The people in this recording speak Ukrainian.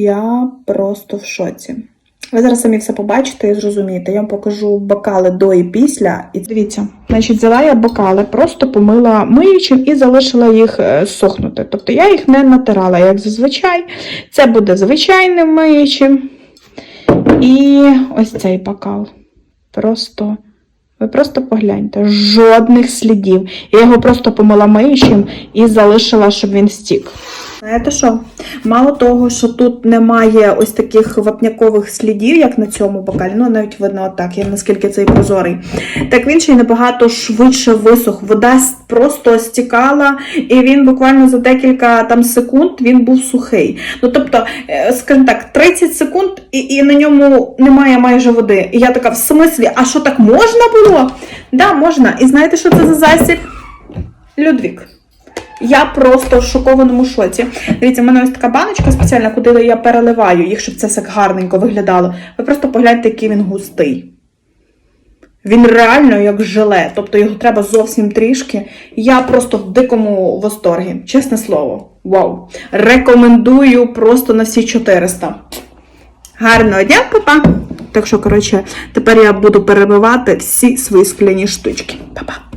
Я просто в шоці. Ви зараз самі все побачите і зрозумієте. Я вам покажу бокали до і після. І дивіться, значить, взяла я бокали, просто помила миючим і залишила їх е, сохнути. Тобто я їх не натирала, як зазвичай. Це буде звичайним миючим. І ось цей бокал. Просто. Ви просто погляньте, жодних слідів. Я його просто помила миючим і залишила, щоб він стік. Знаєте що? Мало того, що тут немає ось таких вапнякових слідів, як на цьому бокалі, ну навіть видно отак, я наскільки цей прозорий. Так він ще й набагато швидше висох. Вода просто стікала, і він буквально за декілька там секунд він був сухий. Ну тобто, е, скажімо так, 30 секунд, і, і на ньому немає майже води. І я така, в смислі, а що так можна було? Да, можна. І знаєте, що це за засіб? Людвік. Я просто в шокованому шоці. Дивіться, в мене ось така баночка спеціальна, куди я переливаю їх, щоб це все гарненько виглядало. Ви просто погляньте, який він густий. Він реально як желе, тобто його треба зовсім трішки. Я просто в дикому восторгі, чесне слово. Вау! Рекомендую просто на всі 400. Гарного дня, папа! Так що, коротше, тепер я буду перебивати всі свої скляні штучки. Па-па!